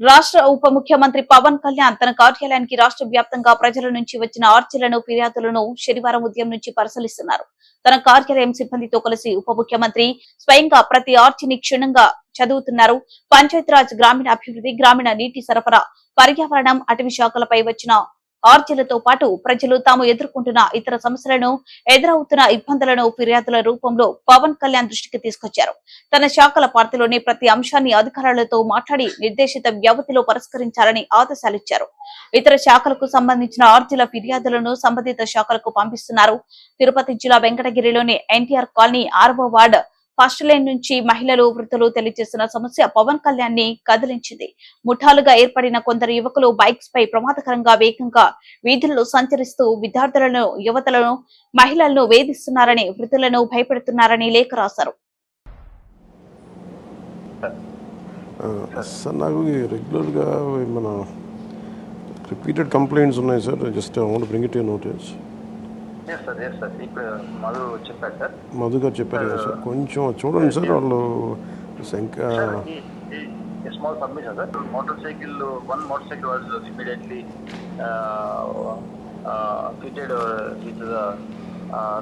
రాష్ట్ర ఉప ముఖ్యమంత్రి పవన్ కళ్యాణ్ తన కార్యాలయానికి రాష్ట్ర వ్యాప్తంగా ప్రజల నుంచి వచ్చిన ఆర్చీలను ఫిర్యాదులను శనివారం ఉదయం నుంచి పరిశీలిస్తున్నారు. తన కార్యాలయం సిబ్బందితో కలిసి ఉప ముఖ్యమంత్రి స్వయంగా ప్రతి ఆర్చిని క్షుణ్ణంగా చదువుతున్నారు. పంచాయతీరాజ్ గ్రామీణ అభివృద్ధి గ్రామీణ నీటి సరఫరా పర్యావరణం అటవీ శాఖలపై వచ్చిన ఆర్జీలతో పాటు ప్రజలు తాము ఎదుర్కొంటున్న ఇతర సమస్యలను ఎదురవుతున్న ఇబ్బందులను ఫిర్యాదుల రూపంలో పవన్ కళ్యాణ్ దృష్టికి తీసుకొచ్చారు. తన శాఖల పార్టీలోని ప్రతి అంశాన్ని అధికారులతో మాట్లాడి నిర్దేశిత వ్యవధిలో పరిష్కరించాలని ఆదేశాలిచ్చారు. ఇతర శాఖలకు సంబంధించిన ఆర్జీల ఫిర్యాదులను సంబంధిత శాఖలకు పంపిస్తున్నారు. తిరుపతి జిల్లా వెంకటగిరిలోని ఎన్టీఆర్ కాలనీ ఆరవ వార్డ్ ఫస్ట్ లైన్ నుంచి మహిళలు వృద్ధులు తెలియజేసిన సమస్య పవన్ కళ్యాణ్ని కదిలించింది. ముఠాలుగా ఏర్పడిన కొందరు యువకులు బైక్స్ పై ప్రమాదకరంగా వేగంగా వీధుల్లో సంచరిస్తూ విద్యార్థులను యువతలను మహిళలను వేధిస్తున్నారని వృద్ధులను భయపెడుతున్నారని లేఖ రాశారు. సార్ నాకు రెగ్యులర్గా మన రిపీటెడ్ కంప్లైంట్స్ ఉన్నాయి sir. Just I want bring it you notice yes sir yes sir ఇప్పుడు మధు సార్ గారు చెప్పారు కదా సార్ కొంచెం చూడండి సార్ వాళ్ళు శంక sir small submission sir motorcycle one motorcycle was immediately fitted with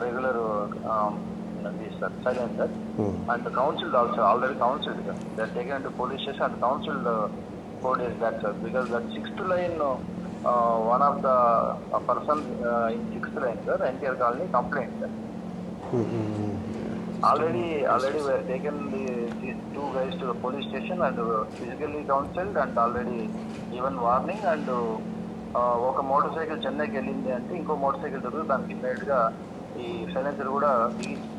regular sir sir and counsel also already counsel sir that taken to police station and counsel four days back sir because that sixth line one of the person in six line sir NTR colony complaint sir already already taken the two guys to police station and physically counselled and already even warning and ఒక motor cycle చెన్నైకి వెళ్ళింది అంటే ఇంకో motor cycle దొరుకుతుంది. దానికి ఇమ్మీడియట్గా ఈ silencer కూడా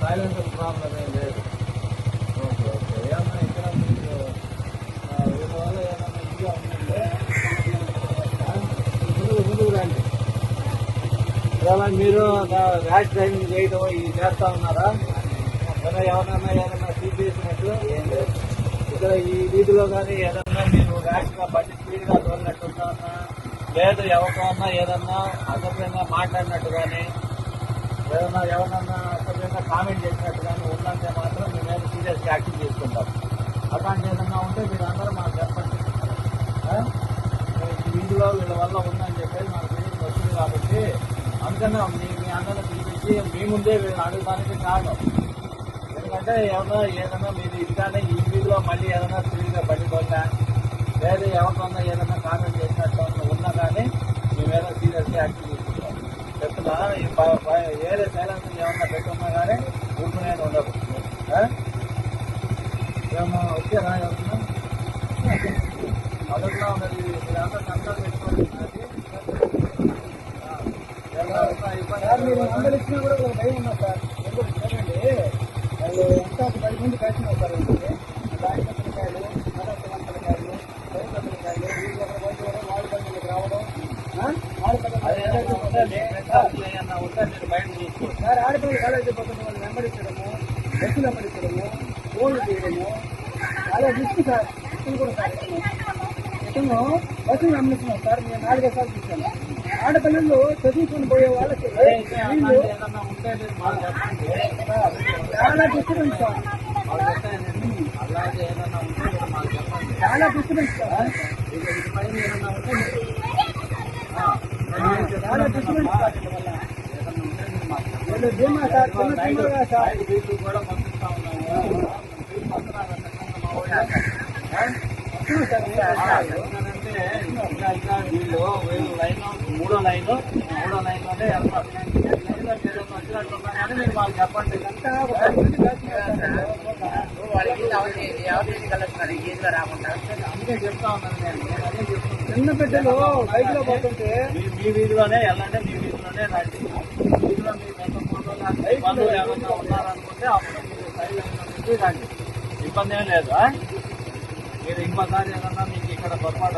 సైలెన్సర్ ప్రాబ్లం ఏం లేదు. Okay okay. ఏమన్నా ఇక్కడ మీకు ఆ, వీళ్ళ వల్ల ఏమన్నా ఇదిగా ఉందంటే ఆ, ముందుకు ముందుకు రండి మీరు ర్యాష్ డ్రైవింగ్ చేయడం ఇది చేస్తా ఉన్నారా? ఏమైనా ఎవరన్నా ఏదన్నా సీట్ చేసినట్టు ఏం లేదు. ఇక్కడ ఈ వీధిలో కానీ ఏదన్నా మీరు ర్యాష్గా బండి స్పీడ్గా తోలినట్టు ఉంటారన్నా లేదు ఎవరికన్నా ఏదన్నా అసభ్యంగా మాట్లాడినట్టు కానీ ఏదన్నా ఎవరన్నా అసభ్యంగా కామెంట్ చేసినట్టు కానీ ఉందంటే మాత్రం మేము మీద సీరియస్ యాక్షన్ తీసుకుంటాం. అట్లాంటి ఏదన్నా ఉంటే మీరు మాకు చెప్పండి. ఆ? వీధిలో వీళ్ళ వల్ల ఉందని చెప్పేసి మాకు తెలియదు వస్తుంది కాబట్టి అందుకనే మీ మీ అందరిని పిలిపించి మీ ముందే వీళ్ళని అడగడానికి కారణం. ఎందుకంటే ఏమన్నా ఏదైనా మీరు ఇదిగానే ఈ వీధిలో మళ్ళీ ఏదైనా స్పీడ్గా పడిపోతా లేదా ఎవరికన్నా ఏదైనా కామెంట్ చేసినట్టు ఉన్నా కానీ మేమేదో సీరియస్గా యాక్షన్ తీసుకుంటాం చెప్తున్నా ఈ ప- సైలెన్స్ ఏమన్నా పెట్టున్నా కానీ ఊరుకునే ఉండదు. ఆ? ఏమన్నా వచ్చారా ఎవరన్నా అడుగుతున్నా మరి మీరంతా కంట్రోల్ పెట్టుకోవాలి అందరు ఇచ్చినా కూడా ఒక భయం ఉన్నా సార్. ఎందుకు? చూడండి వాళ్ళు ఎంత పది మంది కలిసి వస్తారు దాని పత్రికాయలు మదర్శ వంటలకాయలు పది పత్రికాయలు వీళ్ళు ఒక రోజు కూడా వాడి బంధువులకు రావడం సార్ ఆడపిల్లలు కాలేజీ పక్కన వాళ్ళు వెంబడించడము బస్సులు వెంబడించడము ఫోన్లు చేయడము చాలా రిస్క్ సార్ కూడా సార్ ఇతను బస్సులు సార్ నేను నాలుగైదు సార్లు చూశాను ఆడపిల్లలు చదువుకొని పోయే వాళ్ళకి వీళ్ళు చాలా డిస్టర్బెన్స్ సార్ చాలా డిస్టర్బెన్స్ సార్ చాలా డిస్టర్బెన్స్ సార్ వీళ్ళ వల్ల. వీళ్ళు ధీమా సార్ చిన్న చిన్నగా సార్ కూడా పంపిస్తా ఉన్నాము అంటే ఇంకా ఇంకా వీళ్ళు వీళ్ళు లైన్ మూడో లైన్ మూడో లైన్లోనే వెళ్తారు వచ్చినట్టున్నా కానీ మీరు వాళ్ళు చెప్పండి ఇదంతా ఒక మంది అందుకే చెప్తా ఉన్నాను నేను చిన్న బిడ్డలు బైక్లో పోతుంటే మీ వీధిలోనే మీ వీధిలోనే రండి. వీధిలో మీ పెద్ద ఫోటోలు బంధువులు ఏమన్నా ఉన్నారనుకుంటే అప్పుడు మీరు రండి. ఇబ్బంది ఏం లేదు? మీరు ఇంకోసారి ఏదన్నా మీకు ఇక్కడ పొరపాటు